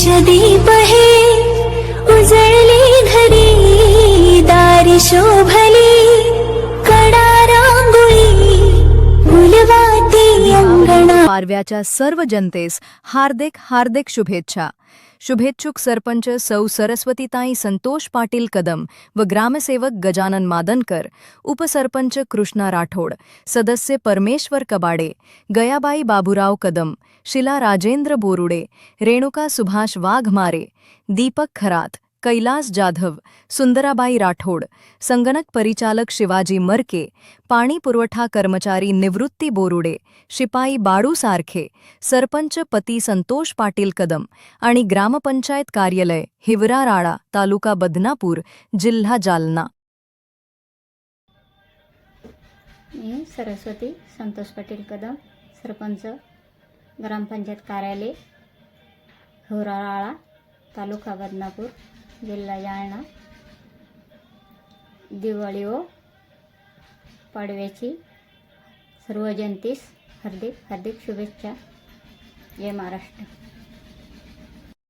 गणेश दीप हे उजळली घरी दारी शोभली पारव्याच्या सर्व जनतेस हार्दिक हार्दिक शुभेच्छा. शुभेच्छुक सरपंच सौ सरस्वतीताई संतोष पाटील कदम व ग्रामसेवक गजानन मादनकर उपसरपंच कृष्णा राठोड सदस्य परमेश्वर कबाडे गयाबाई बाबुराव कदम शिला राजेंद्र बोरुडे रेणुका सुभाष वाघमारे दीपक खरात कैलास जाधव सुंदराबाई राठोड संगणक परिचालक शिवाजी मरके पाणी पुरवठा कर्मचारी निवृत्ती बोरुडे शिपाई बाळू सारखे सरपंच पती संतोष पाटील कदम आणि ग्रामपंचायत कार्यालय हिवराराळा तालुका बदनापूर जिल्हा जालना. मी सरस्वती संतोष पाटील कदम सरपंच ग्रामपंचायत कार्यालय होराळा तालुका बदनापूर. जिल्हा जालना दिवाळी व पाडव्याची सर्व जनतेस हार्दिक हार्दिक शुभेच्छा. जय महाराष्ट्र.